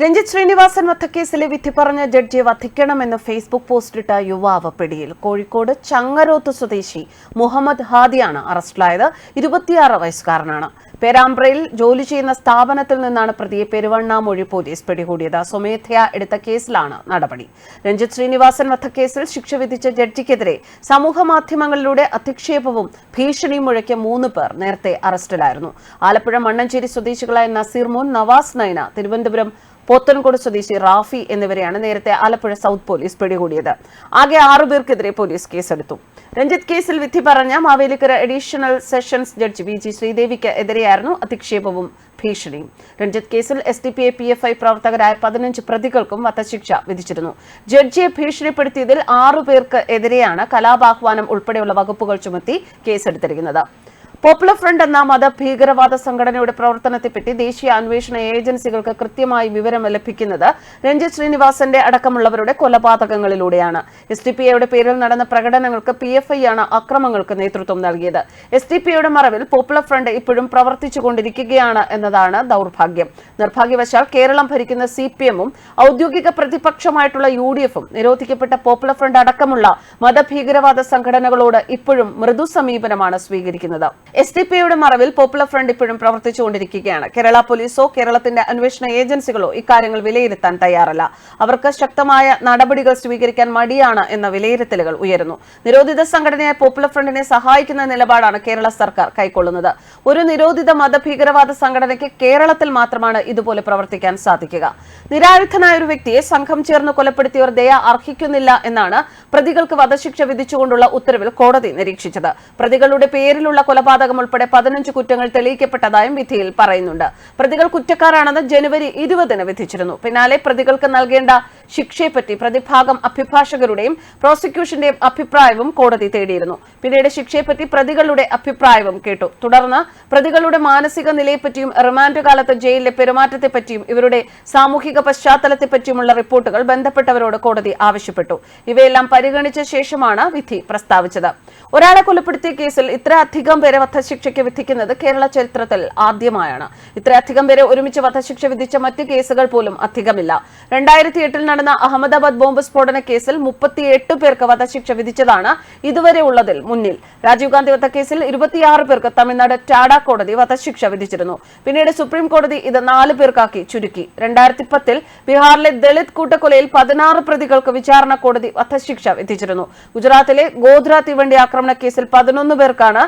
രഞ്ജിത്ത് ശ്രീനിവാസൻ വധക്കേസിലെ വിധി പറഞ്ഞ ജഡ്ജിയെ വധിക്കണമെന്ന് ഫേസ്ബുക്ക് പോസ്റ്റിട്ട യുവാവ് പിടിയിൽ. കോഴിക്കോട് ചങ്ങരോത്ത് സ്വദേശി മുഹമ്മദ് ഹാദിയാണ് അറസ്റ്റിലായത്. ഇരുപത്തിയാറ് വയസ്സുകാരനാണ്. പേരാമ്പ്രയിൽ ജോലി ചെയ്യുന്ന സ്ഥാപനത്തിൽ നിന്നാണ് പ്രതിയെ പെരുവണ്ണാമൊഴി പോലീസ് പിടികൂടിയത്. സ്വമേധയാ എടുത്ത കേസിലാണ് നടപടി. രഞ്ജിത് ശ്രീനിവാസൻ വധക്കേസിൽ ശിക്ഷ വിധിച്ച ജഡ്ജിക്കെതിരെ സമൂഹ മാധ്യമങ്ങളിലൂടെ അധിക്ഷേപവും ഭീഷണിയും മുഴക്കിയ മൂന്ന് പേർ നേരത്തെ അറസ്റ്റിലായിരുന്നു. ആലപ്പുഴ മണ്ണഞ്ചേരി സ്വദേശികളായ നസീർ മോൻ നവാസ് നൈന തിരുവനന്തപുരം പോത്തൻകോട് സ്വദേശി റാഫി എന്നിവരെയാണ് നേരത്തെ ആലപ്പുഴ സൗത്ത് പോലീസ് പിടികൂടിയത്. ആകെ ആറുപേർക്കെതിരെ പോലീസ് കേസെടുത്തു. രഞ്ജിത് കേസിൽ വിധി പറഞ്ഞ Mavelikkara additional sessions judge V G ശ്രീദേവിക്ക് എതിരെയായിരുന്നു അധിക്ഷേപവും ഭീഷണിയും. രഞ്ജിത്ത് കേസിൽ S D P I P F I പ്രവർത്തകരായ പതിനഞ്ച് പ്രതികൾക്കും വധശിക്ഷ വിധിച്ചിരുന്നു. ജഡ്ജിയെ ഭീഷണിപ്പെടുത്തിയതിൽ ആറുപേർക്ക് എതിരെയാണ് കലാപാഹ്വാനം ഉൾപ്പെടെയുള്ള വകുപ്പുകൾ ചുമത്തി കേസെടുത്തിരിക്കുന്നത്. പോപ്പുലർ ഫ്രണ്ട് എന്ന മതഭീകരവാദ സംഘടനയുടെ പ്രവർത്തനത്തെപ്പറ്റി ദേശീയ അന്വേഷണ ഏജൻസികൾക്ക് കൃത്യമായി വിവരം ലഭിക്കുന്നത് രഞ്ജിത് ശ്രീനിവാസന്റെ അടക്കമുള്ളവരുടെ കൊലപാതകങ്ങളിലൂടെയാണ്. എസ് ഡി പി ഐയുടെ പേരിൽ നടന്ന പ്രകടനങ്ങൾക്ക് പി എഫ് ഐ ആണ് അക്രമങ്ങൾക്ക് നേതൃത്വം നൽകിയത്. എസ് ഡി പി ഐയുടെ മറവിൽ പോപ്പുലർ ഫ്രണ്ട് ഇപ്പോഴും പ്രവർത്തിച്ചുകൊണ്ടിരിക്കുകയാണ് എന്നതാണ് ദൗർഭാഗ്യം. നിർഭാഗ്യവശാൽ കേരളം ഭരിക്കുന്ന സി പി എമ്മും ഔദ്യോഗിക പ്രതിപക്ഷമായിട്ടുള്ള യു ഡി എഫും നിരോധിക്കപ്പെട്ട പോപ്പുലർ ഫ്രണ്ട് അടക്കമുള്ള മതഭീകരവാദ സംഘടനകളോട് ഇപ്പോഴും മൃദു സമീപനമാണ് സ്വീകരിക്കുന്നത്. എസ് ഡി പി യുടെ മറവിൽ പോപ്പുലർ ഫ്രണ്ട് ഇപ്പോഴും പ്രവർത്തിച്ചുകൊണ്ടിരിക്കുകയാണ്. കേരള പോലീസോ കേരളത്തിന്റെ അന്വേഷണ ഏജൻസികളോ ഇക്കാര്യങ്ങൾ വിലയിരുത്താൻ തയ്യാറല്ല. അവർക്ക് ശക്തമായ നടപടികൾ സ്വീകരിക്കാൻ മടിയാണ് എന്ന വിലയിരുത്തലുകൾ ഉയരുന്നു. നിരോധിത സംഘടനയായ പോപ്പുലർ ഫ്രണ്ടിനെ സഹായിക്കുന്ന നിലപാടാണ് കേരള സർക്കാർ കൈക്കൊള്ളുന്നത്. ഒരു നിരോധിത മതഭീകരവാദ സംഘടനയ്ക്ക് കേരളത്തിൽ മാത്രമാണ് ഇതുപോലെ പ്രവർത്തിക്കാൻ സാധിക്കുക. നിരായുധനായ ഒരു വ്യക്തിയെ സംഘം ചേർന്ന് കൊലപ്പെടുത്തിയവർ ദയ അർഹിക്കുന്നില്ല എന്നാണ് പ്രതികൾക്ക് വധശിക്ഷ വിധിച്ചുകൊണ്ടുള്ള ഉത്തരവിൽ കോടതി നിരീക്ഷിച്ചത്. പ്രതികളുടെ പേരിലുള്ള കൊലപാതകം ഉൾപ്പെടെ പതിനഞ്ച് കുറ്റങ്ങൾ തെളിയിക്കപ്പെട്ടതായും വിധിയിൽ പറയുന്നുണ്ട്. പ്രതികൾ കുറ്റക്കാരാണെന്ന് ജനുവരി ഇരുപതിന് വിധിച്ചിരുന്നു. പിന്നാലെ പ്രതികൾക്ക് നൽകേണ്ട ശിക്ഷയെപ്പറ്റി പ്രതിഭാഗം അഭിഭാഷകരുടെയും പ്രോസിക്യൂഷന്റെയും അഭിപ്രായവും കോടതി തേടിയിരുന്നു. പിന്നീട് ശിക്ഷയെപ്പറ്റി പ്രതികളുടെ അഭിപ്രായവും കേട്ടു. തുടർന്ന് പ്രതികളുടെ മാനസിക നിലയെപ്പറ്റിയും റിമാൻഡ് കാലത്ത് ജയിലിലെ പെരുമാറ്റത്തെപ്പറ്റിയും ഇവരുടെ സാമൂഹിക പശ്ചാത്തലത്തെപ്പറ്റിയുമുള്ള റിപ്പോർട്ടുകൾ ബന്ധപ്പെട്ടവരോട് കോടതി ആവശ്യപ്പെട്ടു. ഇവയെല്ലാം പരിഗണിച്ച ശേഷമാണ് വിധി പ്രസ്താവിച്ചത്. ഒരാളെ കൊലപ്പെടുത്തിയ കേസിൽ ഇത്രയധികം പേരെ വധശിക്ഷയ്ക്ക് വിധിക്കുന്നത് കേരള ചരിത്രത്തിൽ ആദ്യമായാണ്. ഇത്രയധികം പേരെ ഒരുമിച്ച് വധശിക്ഷ വിധിച്ച മറ്റ് കേസുകൾ പോലും അധികമില്ല. രണ്ടായിരത്തി എട്ടിൽ നടന്ന അഹമ്മദാബാദ് ബോംബ് സ്ഫോടന കേസിൽ മുപ്പത്തിയെട്ട് പേർക്ക് വധശിക്ഷ വിധിച്ചതാണ് ഇതുവരെ ഉള്ളതിൽ മുന്നിൽ. രാജീവ് ഗാന്ധി വധക്കേസിൽ ഇരുപത്തിയാറ് പേർക്ക് തമിഴ്നാട് ടാഡ കോടതി വധശിക്ഷ വിധിച്ചിരുന്നു. പിന്നീട് സുപ്രീം കോടതി ഇത് നാല് പേർക്കാക്കി ചുരുക്കി. രണ്ടായിരത്തി പത്തിൽ ബീഹാറിലെ ദളിത് കൂട്ടക്കൊലയിൽ പതിനാറ് പ്രതികൾക്ക് വിചാരണ കോടതി വധശിക്ഷ വിധിച്ചിരുന്നു. ഗുജറാത്തിലെ ഗോധ്ര തീവണ്ടി ആക്രമണ കേസിൽ പതിനൊന്ന് പേർക്കാണ്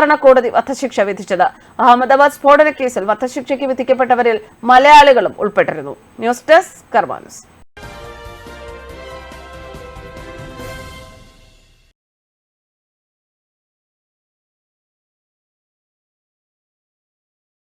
വിചാരണ കോടതി വധശിക്ഷ വിധിച്ചത്. അഹമ്മദാബാദ് സ്ഫോടന കേസിൽ വധശിക്ഷയ്ക്ക് വിധിക്കപ്പെട്ടവരിൽ മലയാളികളും ഉൾപ്പെട്ടിരുന്നു. News desk കർമാനസ്.